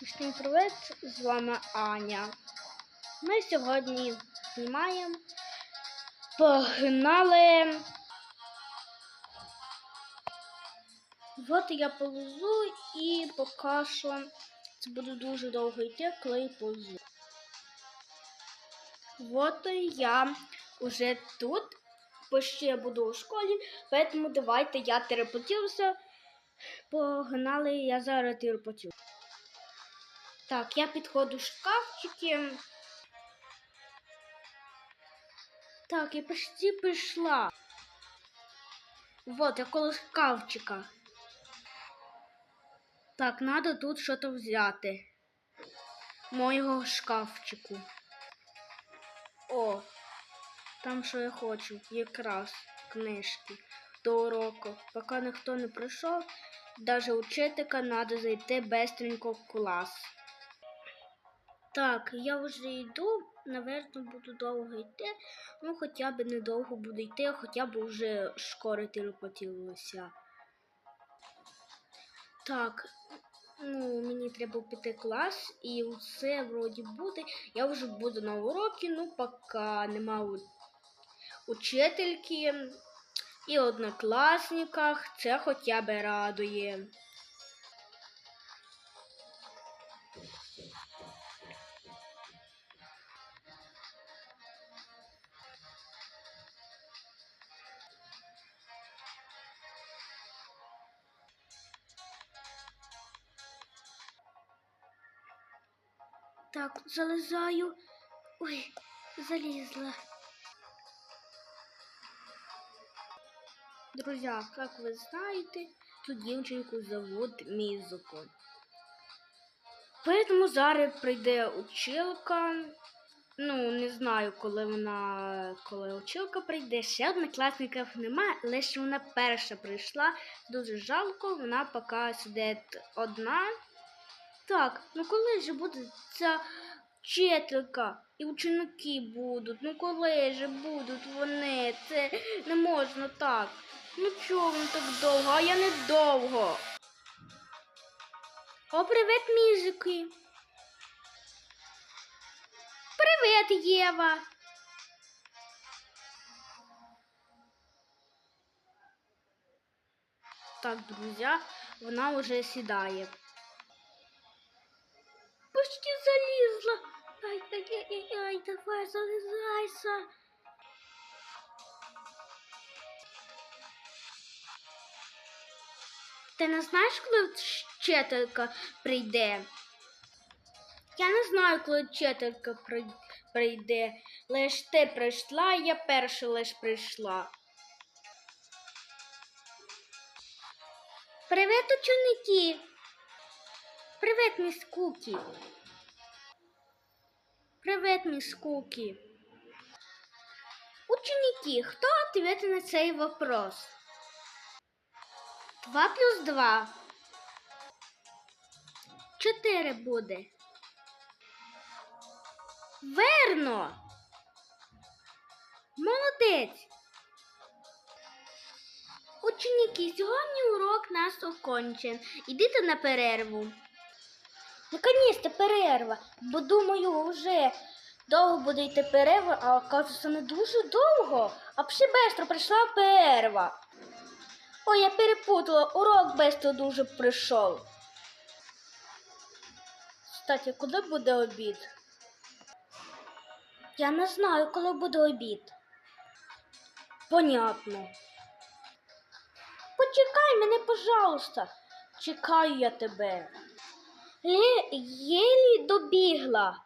Всім привіт! З вами Аня. Ми сьогодні знімаємо. Погнали. От я ползу і поки що це буде дуже довго йти, коли я ползу. От я вже тут, почти я буду у школі, поэтому давайте я терепотівся. Погнали, я зараз терепотів. Так, я підходжу шкафчики. Так, я почти прийшла. Вот, я коло шкафчика. Так, надо тут щось взяти. Моєго шкафчику. О, там що я хочу, якраз книжки до уроку. Поки ніхто не прийшов, навіть учителька треба зайти быстренько в клас. Так, я вже йду, наверно, буду довго йти. Ну, хоча б недовго буду йти, хоча б вже школи терпотілося. Так, ну, мені треба піти клас, і все вроді буде. Я вже буду на уроки, ну, поки нема учительки і однокласниках, це хоча б радує. Так, залезаю. Ой, залізла. Друзья, как вы знаете, ту дівчинку зовут Мізуко. Поэтому зараз прийде училка. Ну, не знаю, коли вона, коли училка прийде. Ще однокласників немає, лише вона перша прийшла. Дуже жалко, вона поки сидить одна. Так, ну коли ж буде ця вчителька і ученики будуть? Ну коли ж будуть вони? Це не можна так. Ну чого воно так довго? А я не довго. О, привіт, мізики. Привіт, Єва. Так, друзі, вона вже сідає. Ай, ай, ай, ай, ай, давай, залізайся. Ти не знаєш, коли вчителька прийде? Я не знаю, коли вчителька прийде. Лиш ти прийшла, я перша лиш прийшла. Привіт, ученики! Привіт, міс Кукі. Привіт, міс Кукі. Ученики, хто ответит на цей вопрос? Два плюс два. Чотири буде. Верно. Молодець. Ученики, сьогодні урок нас окончен. Ідите на перерву. Наконец-то перерва, бо думаю, вже довго буде йти перерва, а оказується не дуже довго. А ще швидко прийшла перерва. Ой, я перепутала, урок швидко дуже прийшов. Кстати, коли буде обід? Я не знаю, коли буде обід. Понятно. Почекай мене, пожалуйста. Чекаю я тебе. Лє, єлі добігла.